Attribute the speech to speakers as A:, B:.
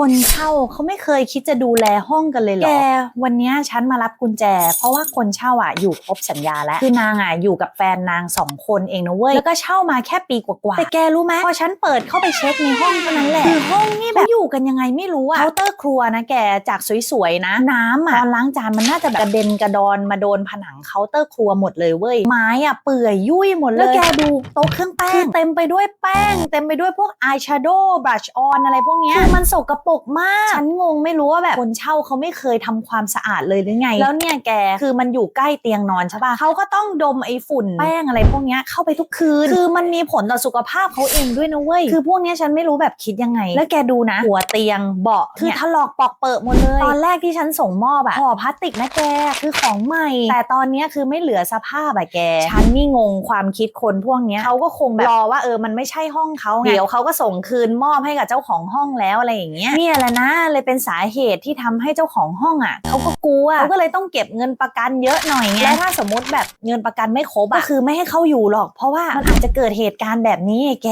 A: คนเช่าเขาไม่เคยคิดจะดูแลห้องกันเลยเหรอ แกวันเนี้ยฉันมารับกุญแจ เพราะว่าคนเช่าอะอยู่ครบสัญญาแล้ว คือนางอะอยู่กับแฟนนางสองคนเองนะเว้ย แล้วก็เช่ามาแค่ปีกว่าๆ แต่แกรู้ไหมพอฉันเปิดเข้าไปเช็คในห้องเท่านั้นแหละ คือห้องนี่แบบอยู่กันยังไงไม่รู้อะเคาน์เตอร์ครัวนะแกจากสวยๆนะ น้ำอะตอนล้างจานมันน่าจะแบบกระเด็นกระดอนมาโดนผนังเคาน์เตอร์ครัวหมดเลยเว้ย ไม้อะเปื่อยยุ่ยหมดเลย แล้วแกดูโต๊ะเครื่องแป้งคือเต็มไปด้วยแป้ง เต็มไปด้วยพวกอายแชโดว์บลัชออนอะไรพวกเนี้ยคือมันสกปรกมาก ฉันงงไม่รู้ว่าแบบคนเช่าเขาไม่เคยทำความสะอาดเลยหรือไง แล้วเนี่ยแกคือมันอยู่ใกล้เตียงนอนใช่ปะเขาก็ต้องดมไอ้ฝุ่นแป้งอะไรพวกเนี้ยเข้าไปทุกคืน คือมันมีผลต่อสุขภาพเขาเองด้วยนะเว้ย คือพวกเนี้ยฉันไม่รู้แบบคิดยังไง แล้วแกดูนะ หัวเตียงเบาะคือถลอกปอกเปิดหมดเลย ตอนแรกที่ฉันส่งมอบอะห่อพลาสติกนะแกคือของใหม่ แต่ตอนเนี้ยคือไม่เหลือสภาพอะแก ฉันนี่งงความคิดคนพวกเนี้ยเขาก็คงแบบรอว่าเออมันไม่ใช่ห้องเขาไงเดี๋ยวเขาก็ส่งคืนมอบให้กับเจ้าของห้องแล้วอะไรอย่างเงี้ยเนี่ยแหละนะเลยเป็นสาเหตุที่ทำให้เจ้าของห้องอะเขาก็กลัวเขาก็เลยต้องเก็บเงินประกันเยอะหน่อยไงแล้วถ้าสมมติแบบเงินประกันไม่ครบอะก็คือไม่ให้เขาอยู่หรอก เพราะว่ามันอาจจะเกิดเหตุการณ์แบบนี้แก